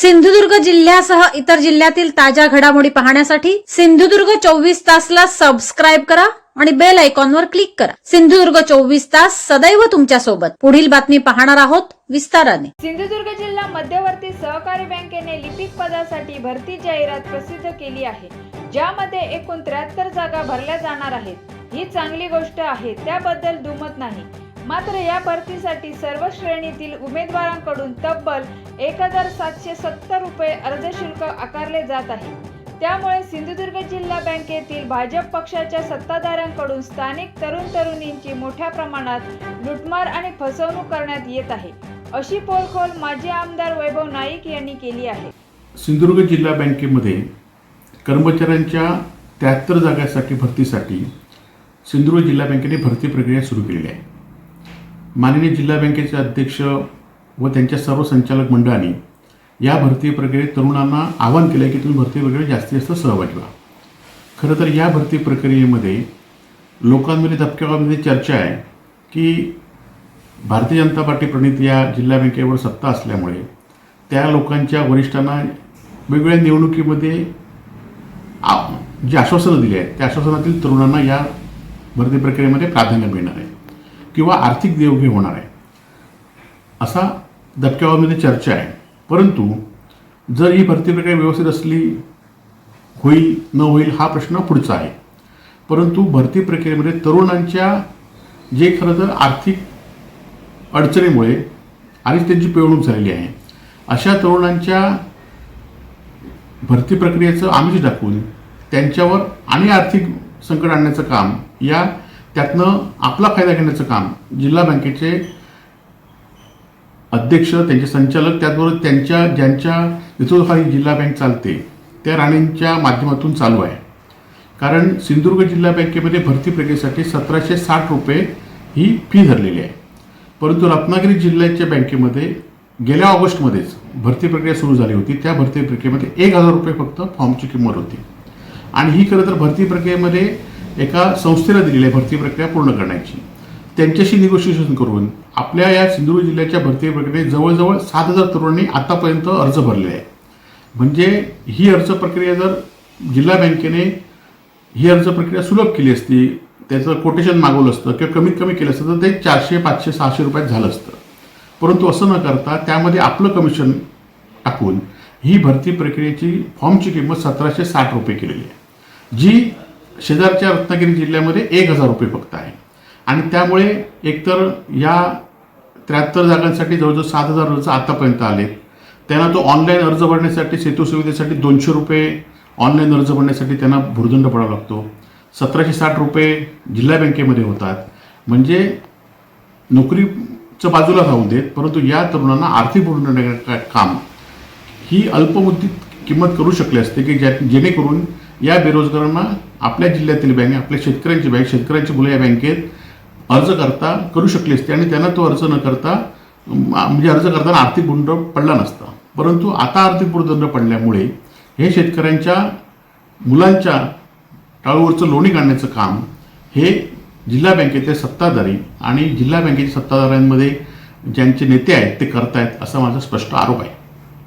सिंधुदुर्ग जिल्ह्यासह इतर जिल्ह्यातील ताज्या घडामोडी पाहण्यासाठी सिंधुदुर्ग चोवीस तासला सबस्क्राईब करा आणि बेल आयकॉनवर क्लिक करा. सिंधुदुर्ग चोवीस तास सदैव तुमच्यासोबत. पुढील बातमी पाहणार आहोत विस्ताराने. सिंधुदुर्ग जिल्हा मध्यवर्ती सहकारी बँकेने लिपिक पदासाठी भरती जाहिरात प्रसिद्ध केली आहे ज्यामध्ये एकूण त्र्याहत्तर जागा भरल्या जाणार आहेत. ही चांगली गोष्ट आहे त्याबद्दल दुमत नाही. मात्र या भरतीसाठी सर्व श्रेणीतील उमेदवारांकडून तब्बल एक हजार सातशे सत्तर रुपये अर्ज शुल्क आकारले जात आहे. त्यामुळे सिंधुदुर्ग जिल्हा बँकेतील भाजप पक्षाच्या सत्ताधाऱ्यांकडून स्थानिक तरुण तरुणींची मोठ्या प्रमाणात लुटमार आणि फसवणूक करण्यात येत आहे अशी पोलखोल माजी आमदार वैभव नाईक यांनी केली आहे. सिंधुदुर्ग जिल्हा बँकेमध्ये कर्मचाऱ्यांच्या त्र्याहत्तर जागासाठी भरतीसाठी सिंधुदुर्ग जिल्हा बँकेने भरती प्रक्रिया सुरू केलेली आहे. माननीय जिल्हा बँकेचे अध्यक्ष व त्यांच्या सर्व संचालक मंडळाने या भरती प्रक्रियेत तरुणांना आवाहन केलं आहे की तुम्ही भरती प्रक्रियेत जास्तीत जास्त सहभागी व्हा. खरं तर या भरती प्रक्रियेमध्ये लोकांमध्ये धबक्यामध्ये चर्चा आहे की भारतीय जनता पार्टी प्रणित या जिल्हा बँकेवर सत्ता असल्यामुळे त्या लोकांच्या वरिष्ठांना वेगवेगळ्या निवडणुकीमध्ये आ- जी आश्वासनं दिली आहेत त्या आश्वासनातील तरुणांना या भरती प्रक्रियेमध्ये प्राधान्य मिळणार आहे. किंवा आर्थिक देवघेव होणार आहे. असा दबक्यावामध्ये चर्चा आहे. परंतु जर ही भरती प्रक्रिया व्यवस्थित असली होईल न होईल हा प्रश्न पुढचा आहे. परंतु भरती प्रक्रियेमध्ये तरुणांच्या जे खरं तर आर्थिक अडचणीमुळे आणि त्यांची पिळवणूक झालेली आहे अशा तरुणांच्या भरती प्रक्रियेचं आमिष दाखवून त्यांच्यावर आणि आर्थिक संकट आणण्याचं काम या त्यातनं आपला फायदा घेण्याचं काम जिल्हा बँकेचे अध्यक्ष त्यांचे संचालक त्याचबरोबर त्यांच्या ज्यांच्या नेतृत्वाखाली जिल्हा बँक चालते त्या राणींच्या माध्यमातून चालू आहे. कारण सिंधुदुर्ग जिल्हा बँकेमध्ये भरती प्रक्रियेसाठी सतराशे साठ रुपये ही फी धरलेली आहे. परंतु रत्नागिरी जिल्ह्याच्या बँकेमध्ये गेल्या ऑगस्टमध्येच भरती प्रक्रिया सुरू झाली होती. त्या भरती प्रक्रियेमध्ये एक हजार रुपये फक्त फॉर्मची किंमत होती. आणि ही खरं तर भरती प्रक्रियेमध्ये एका संस्थेला दिलेली आहे भरती प्रक्रिया पूर्ण करण्याची. त्यांच्याशी निगोशिएशन करून आपल्या या सिंधुदुर्ग जिल्ह्याच्या भरती प्रक्रियेत जवळजवळ सात हजार तरुणांनी आतापर्यंत अर्ज भरले आहे म्हणजे ही अर्ज प्रक्रिया जर जिल्हा बँकेने ही अर्ज प्रक्रिया सुलभ केली असती त्याचं कोटेशन मागवलं असतं किंवा कमीत कमी केलं असतं तर ते चारशे पाचशे सहाशे रुपयात झालं असतं. परंतु असं न करता त्यामध्ये आपलं कमिशन टाकून ही भरती प्रक्रियेची फॉर्मची किंमत सतराशे साठ रुपये केलेली आहे. जी शेजारच्या रत्नागिरी जिल्ह्यामध्ये एक हजार रुपये फक्त आहे. आणि त्यामुळे एकतर या त्र्याहत्तर जागांसाठी जवळजवळ सात हजार अर्ज आतापर्यंत आले त्यांना तो ऑनलाईन अर्ज भरण्यासाठी सेतू सुविधेसाठी दोनशे रुपये ऑनलाईन अर्ज भरण्यासाठी त्यांना भुर्दंड पडावा लागतो. सतराशे साठ रुपये जिल्हा बँकेमध्ये होतात. म्हणजे नोकरीचं बाजूला राहू देत परंतु या तरुणांना आर्थिक भुर्दंड देण्याचं काम ही अल्पमुदतीत किंमत करू शकले असते की ज्या जेणेकरून या बेरोजगारांना आपल्या जिल्ह्यातील बँक आपल्या शेतकऱ्यांची बँक शेतकऱ्यांची मुलं या बँकेत अर्ज करता करू शकले असते आणि त्यांना तो अर्ज न करता म्हणजे अर्ज करताना आर्थिक गुंड पडला नसता. परंतु आता आर्थिक भूर्दंड पडल्यामुळे हे शेतकऱ्यांच्या मुलांच्या टाळूवरचं लोणी काढण्याचं काम हे जिल्हा बँकेचे सत्ताधारी आणि जिल्हा बँकेच्या सत्ताधाऱ्यांमध्ये ज्यांचे नेते आहेत ते करतायत असा माझा स्पष्ट आरोप आहे.